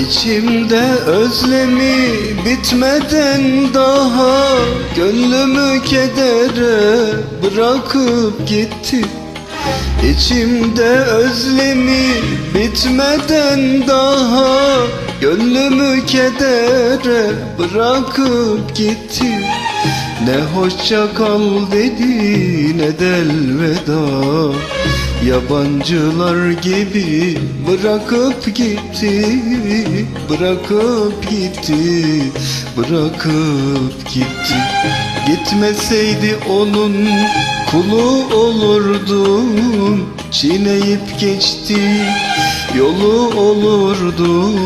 İçimde özlemi bitmeden daha Gönlümü kedere bırakıp gitti. İçimde özlemi bitmeden daha Gönlümü kedere bırakıp gitti. Ne hoşça kal dedi ne del veda Yabancılar gibi bırakıp gitti Bırakıp gitti Bırakıp gitti. Gitmeseydi onun kulu olurdum Çiğneyip geçti. Yolu olurdum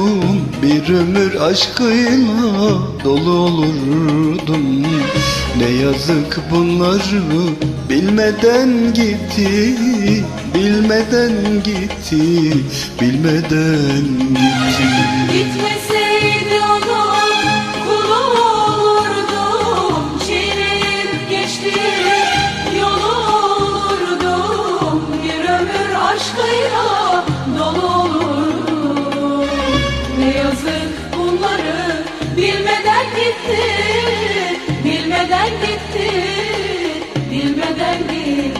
Bir ömür aşkıyla dolu olurdum yazık bunları bilmeden gitti Bilmeden gitti Bilmeden gitti. Gitmeseydi onun kulu olurdum Çiğneyip geçti. Yolu olurdum Bir ömür aşkıyla dolu olurdum. Ne yazık bunları bilmeden gitti Bilmeden gitti Bilmeden gitti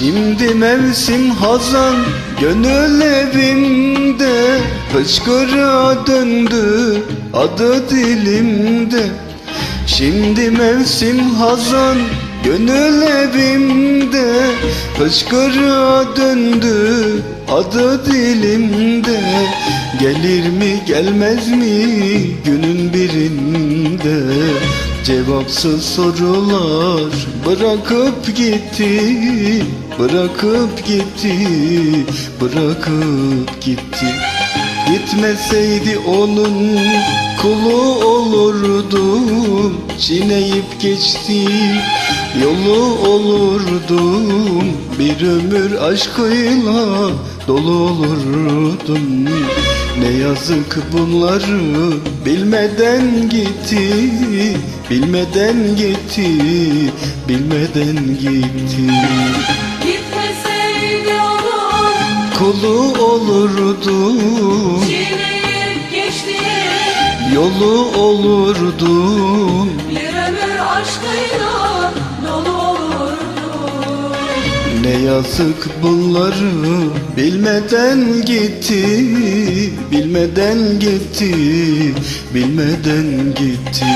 Şimdi mevsim hazan gönül evimde Hıçkırığa döndü adı dilimde. Şimdi mevsim hazan gönül evimde Hıçkırığa döndü adı dilimde. Gelir mi gelmez mi günün birinde? Cevapsız sorular bırakıp gitti Bırakıp gitti Bırakıp gitti. Gitmeseydi onun kulu olurdum Çiğneyip geçti yolu olurdum Bir ömür aşkıyla dolu olurdum. Ne yazık bunları bilmeden gitti Bilmeden gitti Bilmeden gitti Kulu olurdum çiğneyip geçti. Yolu olurdum Bir ömür aşkıyla dolu olurdu. Ne yazık bunları bilmeden gitti Bilmeden gitti Bilmeden gitti.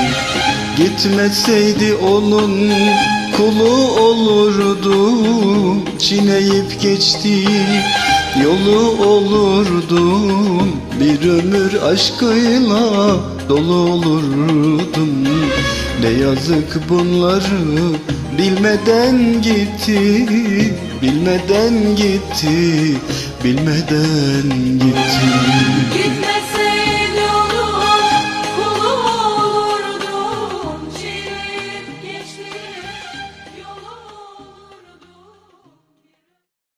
Gitmeseydi onun kulu olurdum Çiğneyip geçti yolu olurdum Bir ömür aşkıyla dolu olurdum Ne yazık bunları bilmeden gitti Bilmeden gitti Bilmeden gitti